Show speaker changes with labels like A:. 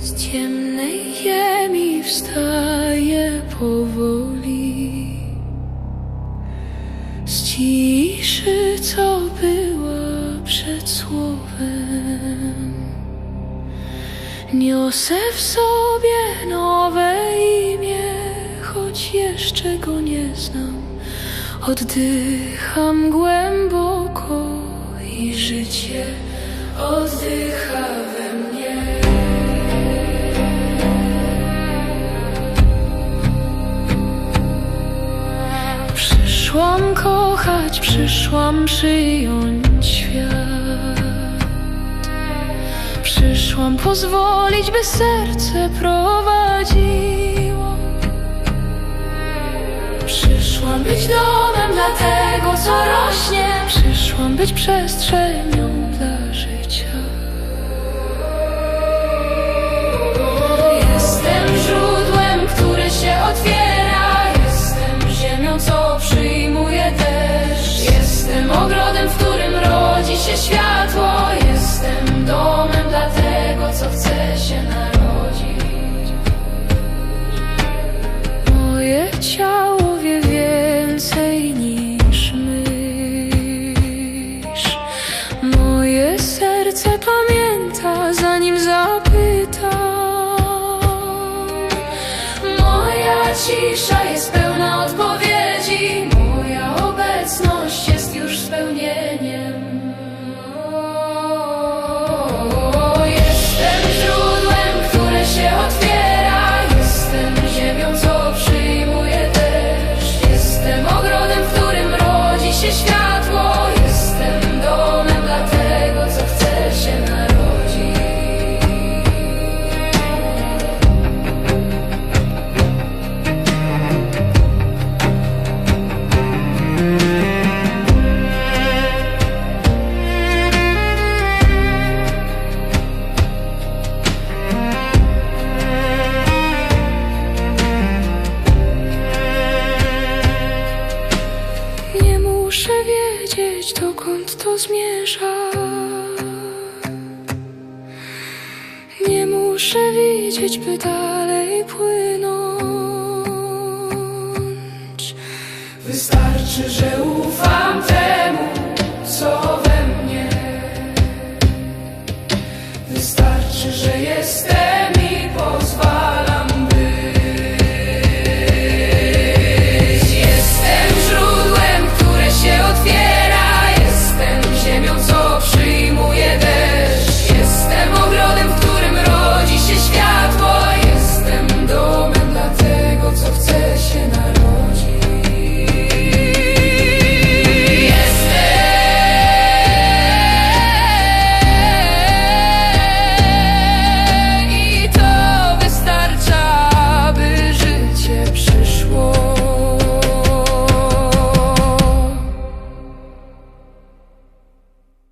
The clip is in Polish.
A: Z ciemnej ziemi wstaje powoli. Z ciszy, co była przed Niosę w sobie nowe imię, choć jeszcze go nie znam. Oddycham głęboko i życie oddycha we mnie. Przyszłam kochać, przyszłam przyjąć świat. Przyszłam pozwolić, by serce prowadziło. Przyszłam być domem dla tego, co rośnie. Przyszłam być przestrzenią dla życia. Jestem źródłem, które się otwiera. Jestem ziemią, co przyjmuje deszcz. Jestem ogrodem, w którym rodzi się światło. Jestem domem zapytam. Moja cisza jest pełna odpowiedzi. Dokąd to zmierza. Nie muszę widzieć, by dalej płynąć. Wystarczy, że ufam temu, co we mnie. Wystarczy, że jestem